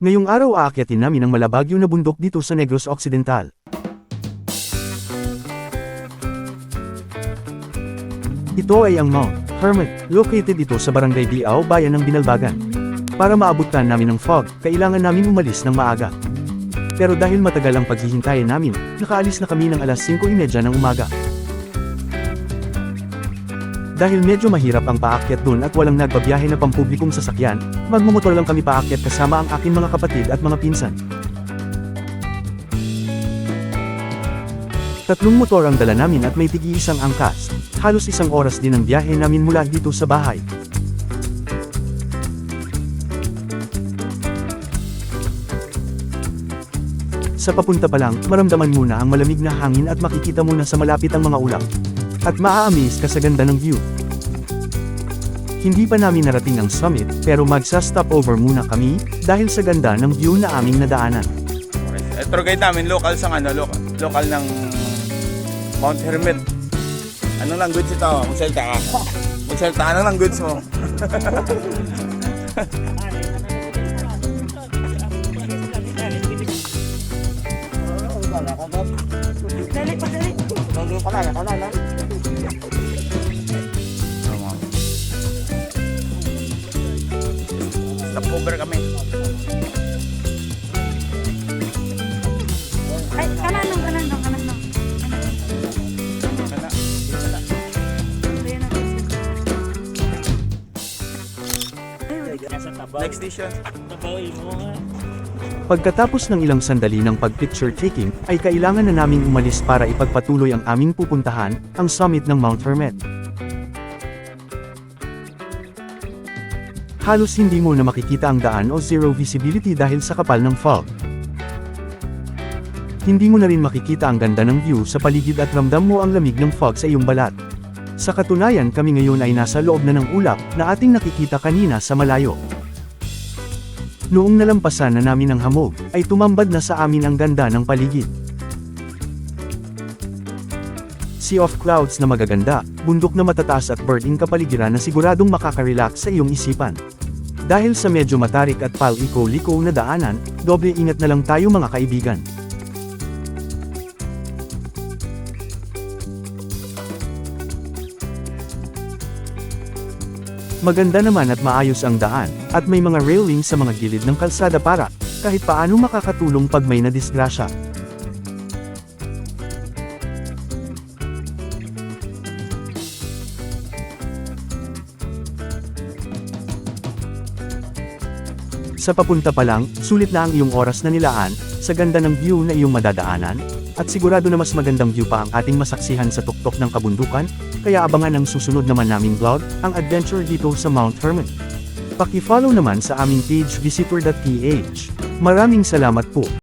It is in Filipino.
Ngayong araw aakyatin namin ang malabagyo na bundok dito sa Negros Occidental. Ito ay ang Mount Hermit, located ito sa Barangay Diao, Bayan ng Binalbagan. Para maabutan namin ng fog, kailangan namin umalis ng maaga. Pero dahil matagal ang paghihintayin namin, nakaalis na kami ng alas 5.30 ng umaga. Dahil medyo mahirap ang paakyat dun at walang nagbabiyahe na pampublikong sasakyan, magmumotor lang kami paakyat kasama ang aking mga kapatid at mga pinsan. Tatlong motor ang dala namin at may tigi-isang angkas. Halos isang oras din ang biyahe namin mula dito sa bahay. Sa papunta pa lang, maramdaman muna ang malamig na hangin at makikita mo na sa malapit ang mga ulap. At maa-amaze ka sa ganda ng view. Hindi pa namin narating ang summit, pero magsa-stop over muna kami, dahil sa ganda ng view na aming nadaanan. Okay. Tour guide namin, local sa ano, local, local ng Mount Hermit. Anong language ito? Magsalita ka. Magsalita, anong language mo? Dali pa, dali. Stop over kami. Ay, kanan nung, kanan nung, kanan na. Next station. Pagkatapos ng ilang sandali ng pag-picture taking, ay kailangan na naming umalis para ipagpatuloy ang aming pupuntahan, ang summit ng Mount Hermit. Halos hindi mo na makikita ang daan o zero visibility dahil sa kapal ng fog. Hindi mo na rin makikita ang ganda ng view sa paligid at ramdam mo ang lamig ng fog sa iyong balat. Sa katunayan kami ngayon ay nasa loob na ng ulap na ating nakikita kanina sa malayo. Noong nalampasan na namin ang hamog, ay tumambad na sa amin ang ganda ng paligid. Sea of clouds na magaganda, bundok na matataas at birding kapaligiran na siguradong makaka-relax sa iyong isipan. Dahil sa medyo matarik at paliko-liko na daanan, doble ingat na lang tayo mga kaibigan. Maganda naman at maayos ang daan, at may mga railing sa mga gilid ng kalsada para, kahit paano makakatulong pag may nadisgrasya. Sa papunta pa lang, sulit na ang iyong oras na nilaan, sa ganda ng view na iyong madadaanan, at sigurado na mas magandang view pa ang ating masaksihan sa tuktok ng kabundukan, kaya abangan ang susunod naman naming vlog, ang adventure dito sa Mount Hermit. Paki-follow naman sa aming page visitor.ph. Maraming salamat po.